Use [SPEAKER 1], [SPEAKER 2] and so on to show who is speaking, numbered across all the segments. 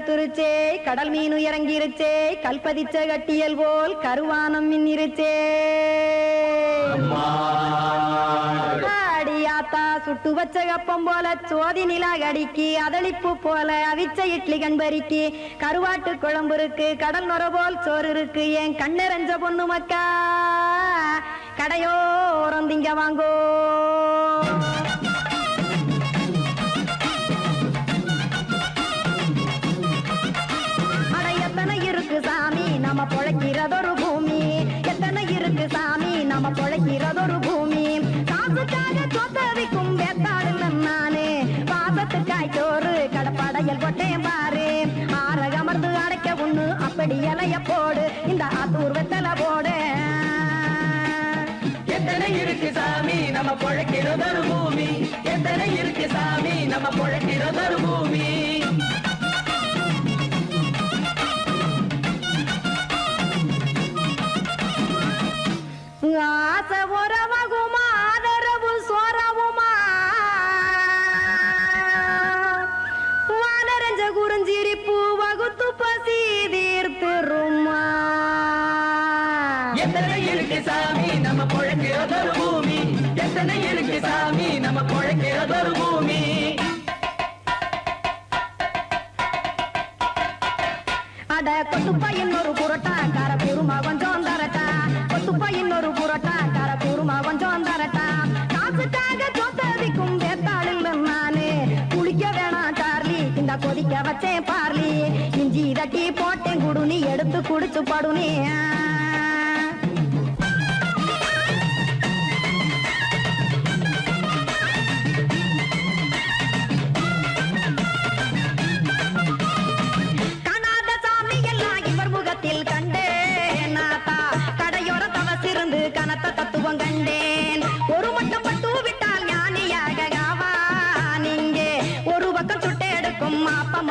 [SPEAKER 1] கருத்துருச்சே கடல் மீனு இறங்கிருச்சே கல்பதிச்ச கட்டியல் போல் கருவானம் மின்னிருச்சே. அடியாத்தா சுட்டு வச்ச கப்பம் போல சோதி நிலா கடிக்கு அதளிப்பு போல அவிச்ச இட்லி கண்பறிக்கு. கருவாட்டு குழம்பு இருக்கு கடல் நுர போல் சோறு இருக்கு என் கண்ணெரஞ்ச பொண்ணு மக்கா? கடையோரம் திங்க வாங்கோ. நம்ம பொழைக்கிறதொரு பூமி எத்தனை இருக்கு சாமி? நம்ம பொழைக்கிறதொரு பூமி
[SPEAKER 2] எத்தனை இருக்கு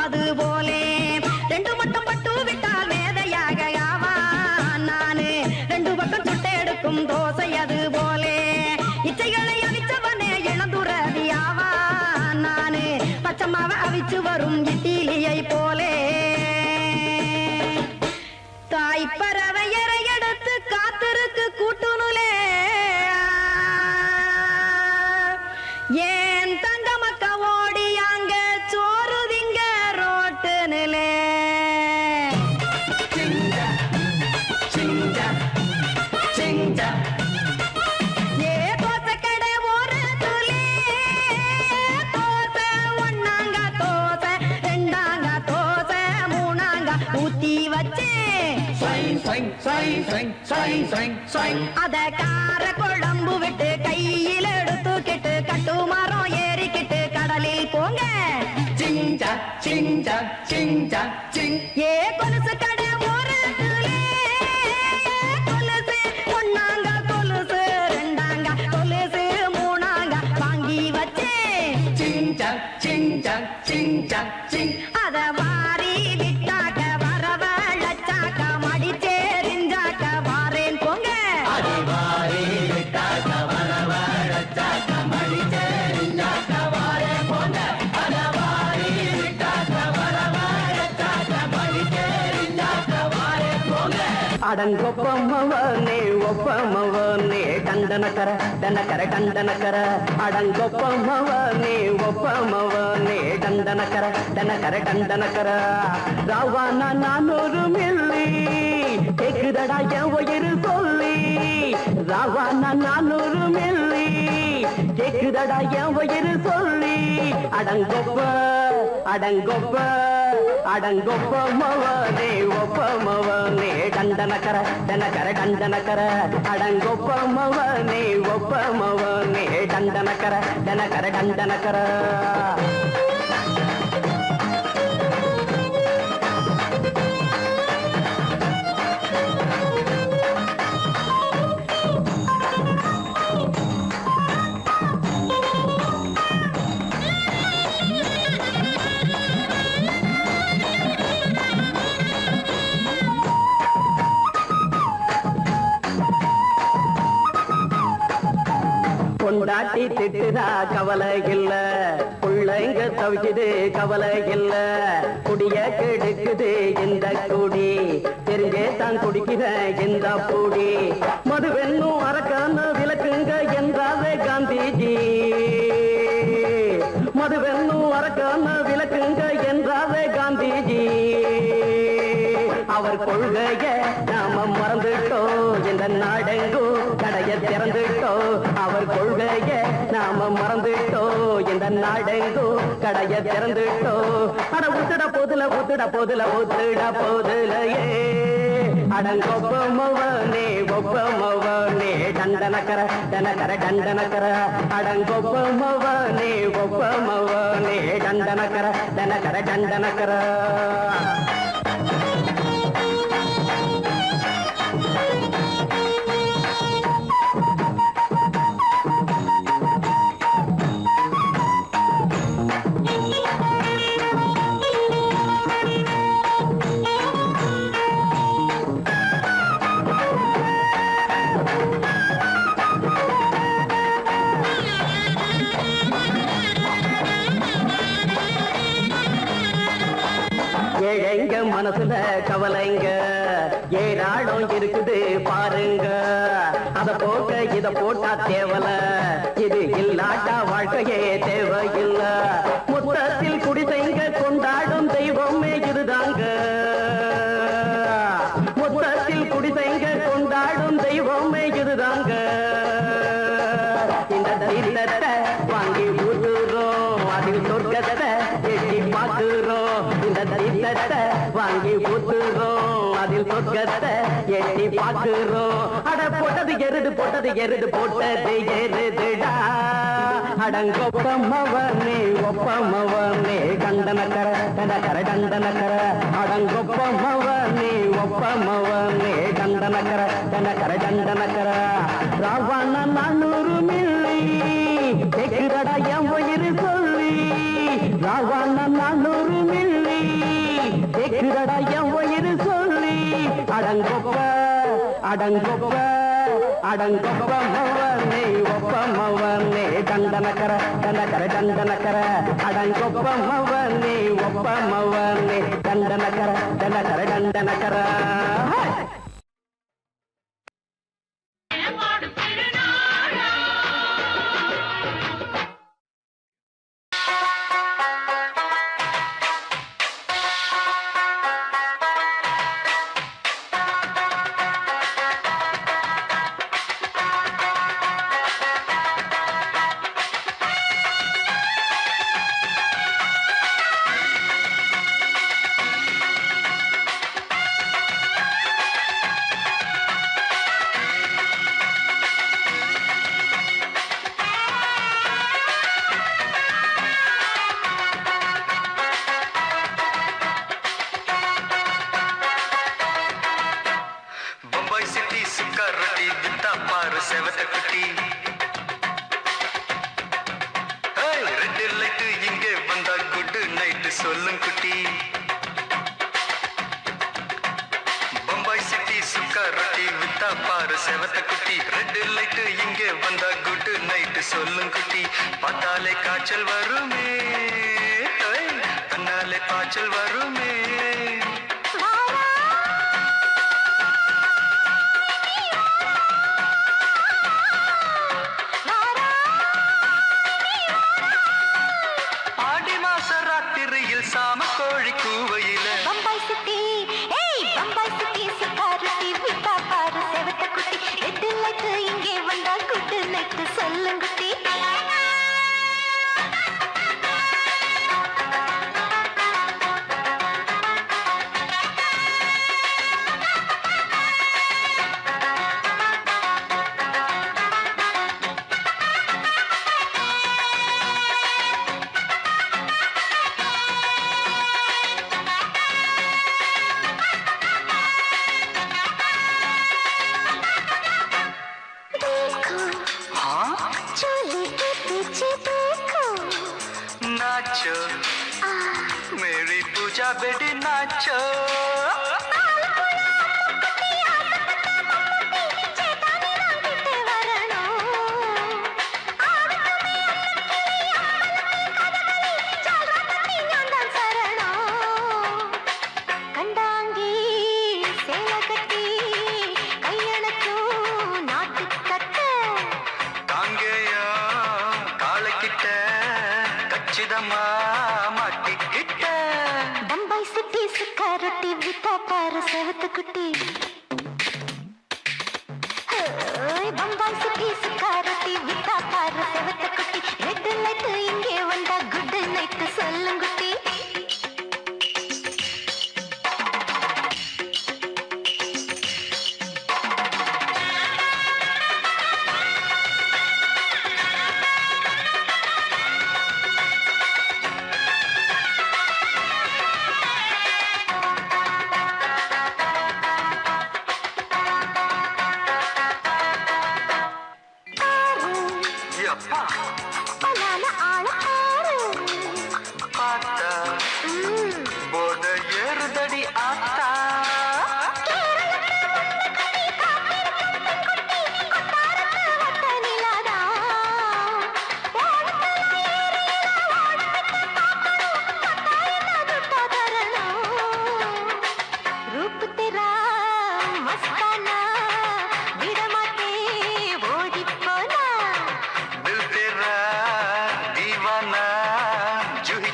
[SPEAKER 1] அது போலே ரெண்டு மட்டும் பட்டு விட்டால் மேதையாக ஆவான் நானு. ரெண்டு பக்கம் சுட்டெடுக்கும் தோசை அது போலே இச்சைகளை அவிச்சவனே இளந்துறவி ஆவான் நானு. பச்சமாவை அவிச்சு வரும்
[SPEAKER 2] చించ చించ చింగ్ ఏ
[SPEAKER 3] కొలుసు ஒப்பமவனே டண்டனக்கர டனக்கர டண்டனக்கர அடங்கொப்பமவனே ஒப்பமவனே டண்டனக்கர டனக்கர டண்டனக்கர ராவானா நானூறு மில்லி கேக்குதடா என் உயிர் சொல்லி ராவானா நானூறு மில்லி கேக்குதடா என் உயிர் சொல்லி அடங்கொப்ப அடங்கொப்ப அடங்கொப்ப மவனே ஒப்ப மவனே டண்டனக்கர டனக்கர டண்டனக்கர. அடங்கொப்ப மவனே ஒப்ப மவனே டண்டனக்கர டனக்கர டண்டனக்கர. பொண்டாட்டி திட்டுதா கவலை இல்ல. பிள்ளைங்க தவிக்குது கவலை இல்ல. குடிய கெடுக்குது இந்த குடி. தெரிஞ்சே தான் குடிக்கிற இந்த பூடி. மதுவென்னும் அரக்கான விளக்குங்க என்றாவே காந்திஜி. மதுவென்னும் அரக்கான விளக்குங்க என்றாவே காந்திஜி. அவர் கொள்கைய நாம மறந்துட்டோம். இந்த நாடெங்கோ கடைய திறந்துட்டோம். அவர் கொள்கைய நாம மறந்துட்டோ. இந்த நாடெங்கோ கடைய திறந்துட்டோ. அட உத்துட போதுல உத்துட போதுல உத்துட போதுலையே. அடங்கொப்பமவனே ஒப்பமவனே டண்டனக்கர டனக்கர டண்டனக்கர அடங்கொப்பமவனே ஒப்பமவனே டண்டனக்கர டனக்கர டண்டனக்கர இத தேவல. இது இல்லாட்டா வாழ்க்கையே தேவையில்ல. முத்தத்தில் குடிசைங்க கொண்டாடும் தெய்வமே இதுதாங்க. முத்தத்தில் குடிசைங்க கொண்டாடும் தெய்வமே இதுதாங்க. இந்த தீர்த்தத்தை வாங்கி ஊத்துறோம் அதில் சொர்க்கத்தை எட்டி பார்க்கிறோம். இந்த தீர்த்தத்தை வாங்கி ஊத்துறோம் அதில் சொர்க்கத்தை எட்டி பார்க்கிறோம். போட்டது எருது போட்டது எருது போட்டது எருதுடா. அடங்கொப்பமவனே ஒப்பமவனே கண்டனக்கர கண்டக்கர கண்டனக்கர அடங்கொப்பமவனே ஒப்பமவனே கண்டனக்கர கண்டக்கர கண்டனக்கர ராவண நானூறு மில்லி கேக்குறடா என் உயிர் சொல்லி. ராவண நானூறு மில்லி கேக்குறடா என் உயிர் சொல்லி. அடங்கொப்ப அடங்கொப்ப. అడంగొప్ప మవ్వనే ఒప్ప
[SPEAKER 4] మవ్వనే దండనకర దండకర దండనకర. అడంగొప్ప మవ్వనే ఒప్ప మవ్వనే దండనకర దండకర దండనకర. இங்கே வந்தா குட் நைட் சொல்லும் குட்டி. பார்த்தாலே காய்ச்சல் வருமே. ஏய், கண்ணாலே பாய்ச்சல் வருமே.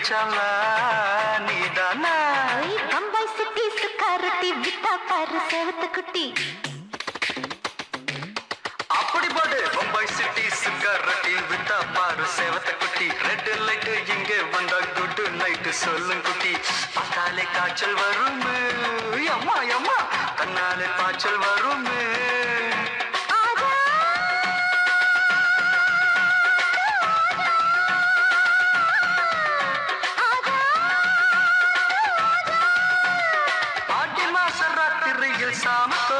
[SPEAKER 4] பிடிச்சவளா நீதானா
[SPEAKER 5] பம்பாய் சுத்தி சுக்காரத்தி வித்தா பாரு செவத்து குட்டி.
[SPEAKER 4] அப்படி பாடு. பம்பாய் சிட்டி சுக்காரத்தி வித்தா பாரு செவத்த குட்டி. ரெட் லைட் இங்க வந்தா குட் நைட் சொல்லும் குட்டி. பார்த்தாலே காய்ச்சல் வரும். அம்மா அம்மா. கண்ணாலே காய்ச்சல் வரும்.
[SPEAKER 2] Sama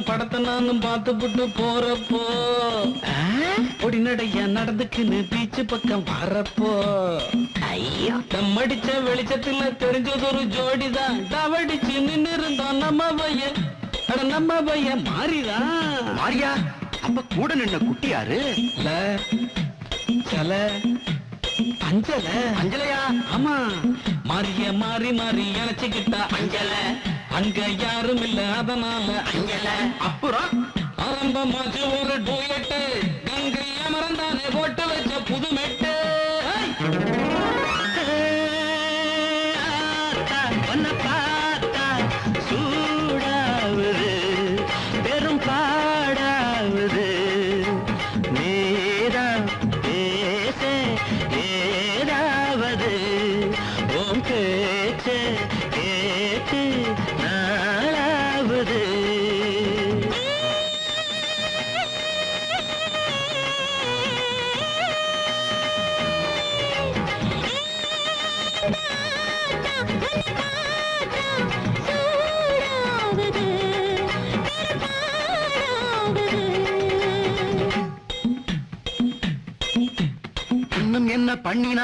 [SPEAKER 2] பொல்லாதவன் படத்தை நானும் பார்த்துப்புட்டு போறப்போ. பொடி நடைய நடந்துக்குன்னு பீச்சு பக்கம் வரப்போ. ஐயோ. தம்மடிச்ச வெளிச்சத்துல தெரிஞ்சது ஒரு ஜோடிதான். டவடிச்சு நின்னு இருந்தோம் நம்ம பையன் அட நம்ம பையன் மாறிதான்
[SPEAKER 6] மாரியா அப்ப கூட நின்ன குட்டி யாரு?
[SPEAKER 2] ல, சல. அஞ்சல.
[SPEAKER 6] அஞ்சலையா?
[SPEAKER 2] ஆமா. மாறிய மாறி மாறி இணைச்சுக்கிட்டா அஞ்சல. அங்க யாரும் இல்ல அதனால
[SPEAKER 6] அப்புறம்?
[SPEAKER 2] ஆரம்பமாச்சு ஒரு டூயட்டு. கங்கை அமரந்தானே போட்டு வச்ச புது மெட்டு
[SPEAKER 6] உன்னை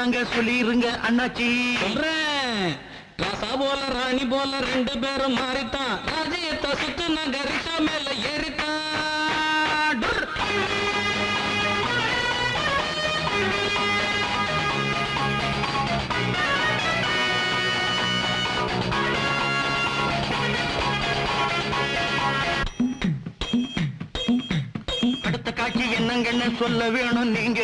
[SPEAKER 6] பண்ணினாங்க சொல்லிருங்க அண்ணாச்சி.
[SPEAKER 2] சொல்றேன். ராசா போல ராணி போல ரெண்டு பேரும் மாறித்தான் ராஜ்யத்தை சுத்து நாங்க ரிஷா மேல ஏறித்தான்
[SPEAKER 6] அடுத்த காட்சி என்னங்கன்னு சொல்ல வேணும் நீங்க.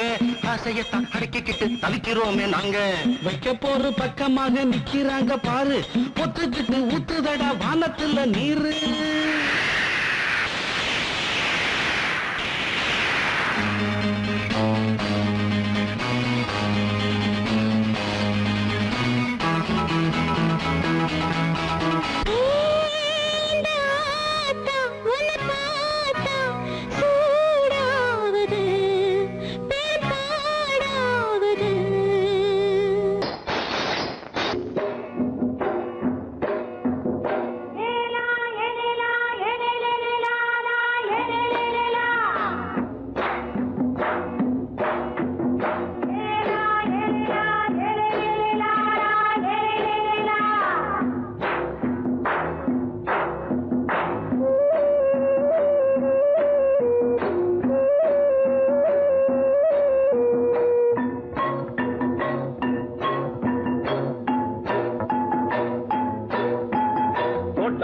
[SPEAKER 6] ஆசையத்தான் அடக்கிக்கிட்டு தவிக்கிறோமே நாங்க.
[SPEAKER 2] வைக்க போற பக்கமாக நிக்கிறாங்க பாரு. பொத்துக்கிட்டு ஊத்துதடா வானத்துல நீரு.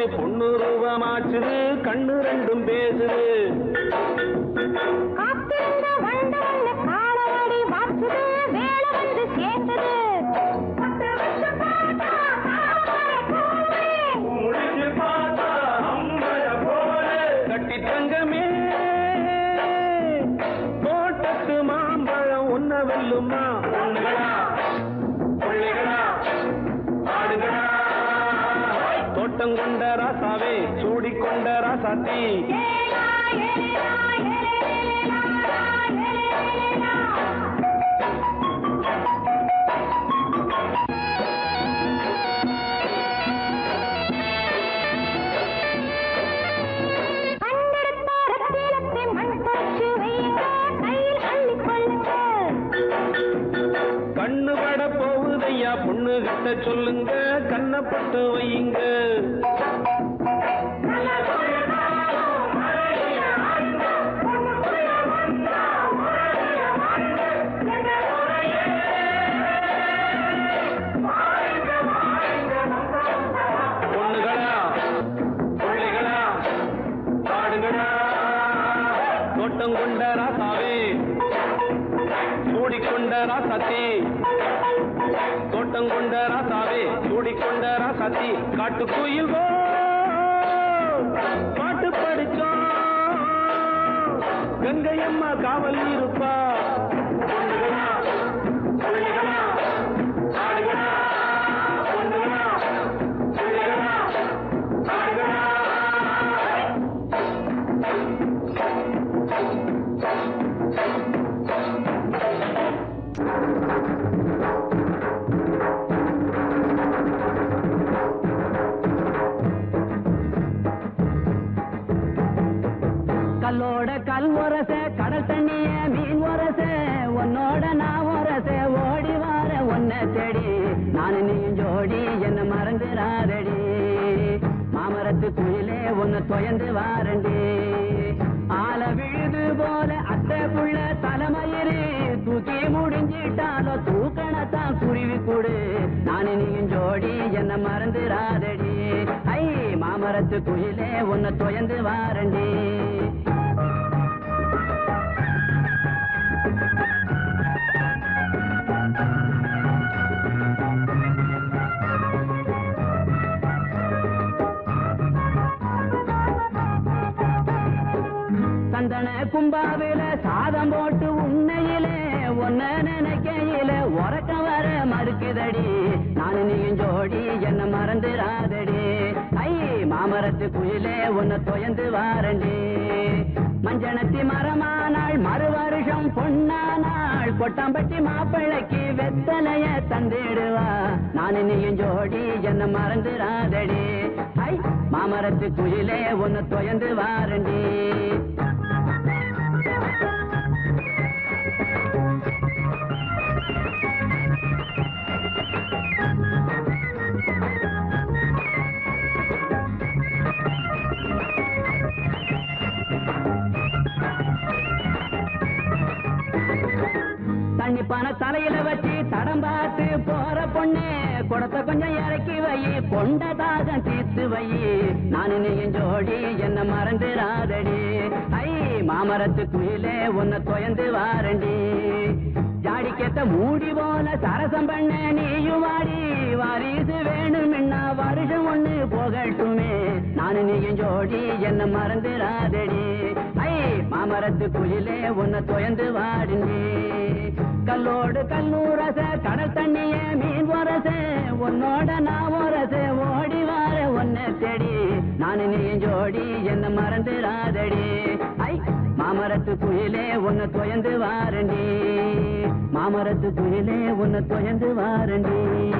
[SPEAKER 7] காத்தடிச்சு பொண்ணு ரூபமாச்சுது கண்ணு ரெண்டும் பேசுது. கட்டி தங்கமே. தோட்டத்து மாம்பழம் உன்ன வெல்லுமா?
[SPEAKER 8] கொள்ளுங்க.
[SPEAKER 7] கண்ணு பட போகுதையா? பொண்ணு கிட்ட சொல்லுங்க. கண்ணப்பட்டு வையுங்க. ராசாத்தி காட்டு குயில் பாட்டு படிச்சோம் கங்கையம்மா காவல் இருப்பா
[SPEAKER 9] மறந்துடாதடி ஐ மாமரத்து குயிலே உன்னை துயந்து வாரண்டி. சந்தன கும்பாவில் ஓடி ஜோடி என்ன மறந்துடாதடி ஐ மாமரத்து குயிலே உன்னை தொயந்து வாரண்டி. மஞ்சனத்தி மரமானாள் மறு வருஷம் பொன்னானாள் கொட்டாம்பட்டி மாப்பிள்ளைக்கு வெத்தலைய தந்திடுவா. நான் நீயும் ஜோடி என்ன மறந்துடாதடி ஐ மாமரத்து குயிலே உன்னை தொயந்து வாரண்டி. பானை தலையில வச்சு தடம் பார்த்து போற பொண்ணு குடத்தை கொஞ்சம் இறக்கி வை கொண்ட தாகம் தீர்த்து வை. நான் நீயும் ஜோடி என்ன மறந்துடாதடி. ஐ மாமரத்து குயிலே உன்னை தொயந்து வாரண்டி. ஜாடிக்கேத்த மூடி போல சரசம் பண்ண நீயும் வாடி. வாரிசு வேணும் என்ன வருஷம் ஒண்ணு போகட்டுமே. நானு நீயும் ஜோடி என்ன மறந்துடாதடி. ஐ மாமரத்து குயிலே உன்னை தொயந்து வாடினே கல்லோடு கல்லூரச கடல் தண்ணிய மீன் வரச உன்னோட நான் வரச ஓடி வார ஒன்ன தேடி. நான் நீயும் ஜோடி என்ன மறந்துடாதடி. ஐ மாமரத்து குயிலே உன்னை துயந்து வாரண்டி. மாமரத்து குயிலே உன்னை துயந்து வாரண்டி.